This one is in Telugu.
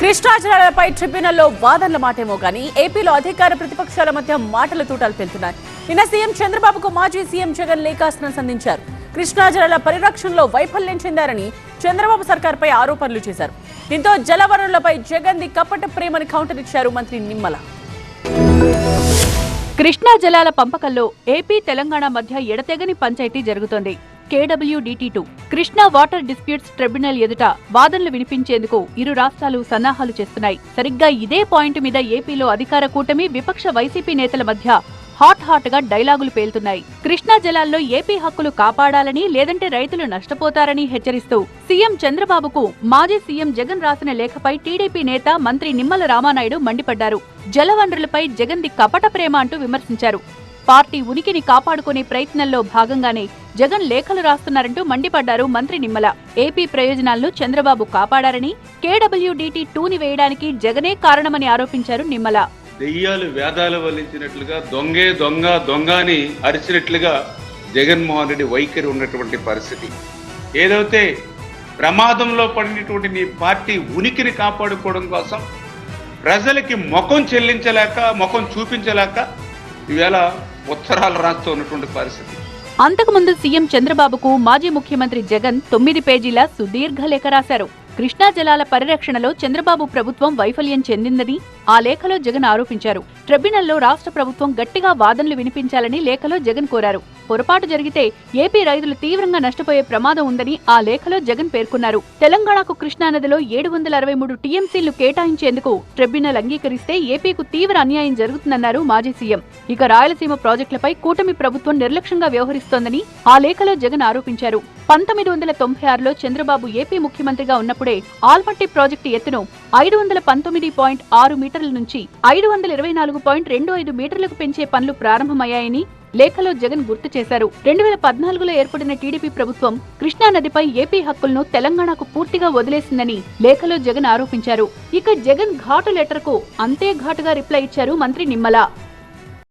కృష్ణా జలాలపై ట్రిబ్యునల్లో వాదనల మాటేమో కానీ ఏపీలో అధికార ప్రతిపక్షాల మధ్య మాటల తూటాలు పెళ్తున్నాయి నిన్న సీఎం చంద్రబాబుకు మాజీ సీఎం జగన్ లేఖాస్త్రం సంధించారు. కృష్ణా జలాల పరిరక్షణలో వైఫల్యం చెందారని చంద్రబాబు సర్కార్పై ఆరోపణలు చేశారు. దీంతో జలవనరులపై జగన్ ది కపట ప్రేమని కౌంటర్ ఇచ్చారు మంత్రి నిమ్మల. కృష్ణా జలాల పంపకంలో ఏపీ తెలంగాణ మధ్య ఎడతెగని పంచాయతీ జరుగుతోంది. KWDT two Krishna water disputes tribunal ఎదుట వాదనలు వినిపించేందుకు ఇరు రాష్ట్రాలు సన్నాహాలు చేస్తున్నాయి. సరిగ్గా ఇదే పాయింట్ మీద ఏపీలో అధికార కూటమి విపక్ష వైసీపీ నేతల మధ్య హాట్ హాట్గా డైలాగులు పేలుతున్నాయి. కృష్ణా జలాల్లో ఏపీ హక్కులు కాపాడాలని లేదంటే రైతులు నష్టపోతారని హెచ్చరిస్తూ సీఎం చంద్రబాబుకు మాజీ సీఎం జగన్ రాసిన లేఖపై టీడీపీ నేత మంత్రి నిమ్మల రామానాయుడు మండిపడ్డారు. జలవనరులపై జగన్ ది కపట ప్రేమ అంటూ విమర్శించారు. పార్టీ ఉనికిని కాపాడుకునే ప్రయత్నంలో భాగంగానే జగన్ లేఖలు రాస్తున్నారంటూ మండిపడ్డారు మంత్రి నిమ్మల. ఏపీ ప్రయోజనాలను చంద్రబాబు కాపాడారని కేడబ్ల్యూడిటి టూని వేయడానికి జగనే కారణమని ఆరోపించారు నిమ్మల. దెయ్యాలు వేదాలు వల్లించినట్లుగా దొంగే దొంగ దొంగ అని అరిచినట్లుగా జగన్మోహన్ రెడ్డి వైఖరి ఉన్నటువంటి పరిస్థితి. ఏదైతే ప్రమాదంలో పడినటువంటి నీ పార్టీ ఉనికిని కాపాడుకోవడం కోసం ప్రజలకి ముఖం చెల్లించలేక ముఖం చూపించలేక ఈవేళ ఉత్తరాలు రాస్తూ ఉన్నటువంటి పరిస్థితి. అంతకుముందు సీఎం చంద్రబాబుకు మాజీ ముఖ్యమంత్రి జగన్ తొమ్మిది పేజీల సుదీర్ఘ లేఖ రాశారు. కృష్ణా జలాల పరిరక్షణలో చంద్రబాబు ప్రభుత్వం వైఫల్యం చెందిందని ఆ లేఖలో జగన్ ఆరోపించారు. ట్రిబ్యునల్లో రాష్ట్ర ప్రభుత్వం గట్టిగా వాదనలు వినిపించాలని లేఖలో జగన్ కోరారు. పొరపాటు జరిగితే ఏపీ రైతులు తీవ్రంగా నష్టపోయే ప్రమాదం ఉందని ఆ లేఖలో జగన్ పేర్కొన్నారు. తెలంగాణకు కృష్ణానదిలో ఏడు వందల అరవై మూడు టీఎంసీలు కేటాయించేందుకు ట్రిబ్యునల్ అంగీకరిస్తే ఏపీకు తీవ్ర అన్యాయం జరుగుతుందన్నారు మాజీ సీఎం. ఇక రాయలసీమ ప్రాజెక్టులపై కూటమి ప్రభుత్వం నిర్లక్ష్యంగా వ్యవహరిస్తోందని ఆ లేఖలో జగన్ ఆరోపించారు. పంతొమ్మిది వందల తొంభై ఆరులో చంద్రబాబు ఏపీ ముఖ్యమంత్రిగా ఉన్నప్పుడే ఆల్మట్టి ప్రాజెక్టు ఎత్తును ఐదు వందల పంతొమ్మిది పాయింట్ ఆరు మీటర్ల నుంచి ఐదు వందల ఇరవై నాలుగు పాయింట్ రెండు ఐదు మీటర్లకు పెంచే పనులు ప్రారంభమయ్యాయని లేఖలో జగన్ గుర్తు చేశారు. రెండు వేల పద్నాలుగులో ఏర్పడిన టీడీపీ ప్రభుత్వం కృష్ణా నదిపై ఏపీ హక్కులను తెలంగాణకు పూర్తిగా వదిలేసిందని లేఖలో జగన్ ఆరోపించారు. ఇక జగన్ ఘాటు లెటర్కు అంతే ఘాటుగా రిప్లై ఇచ్చారు మంత్రి నిమ్మల.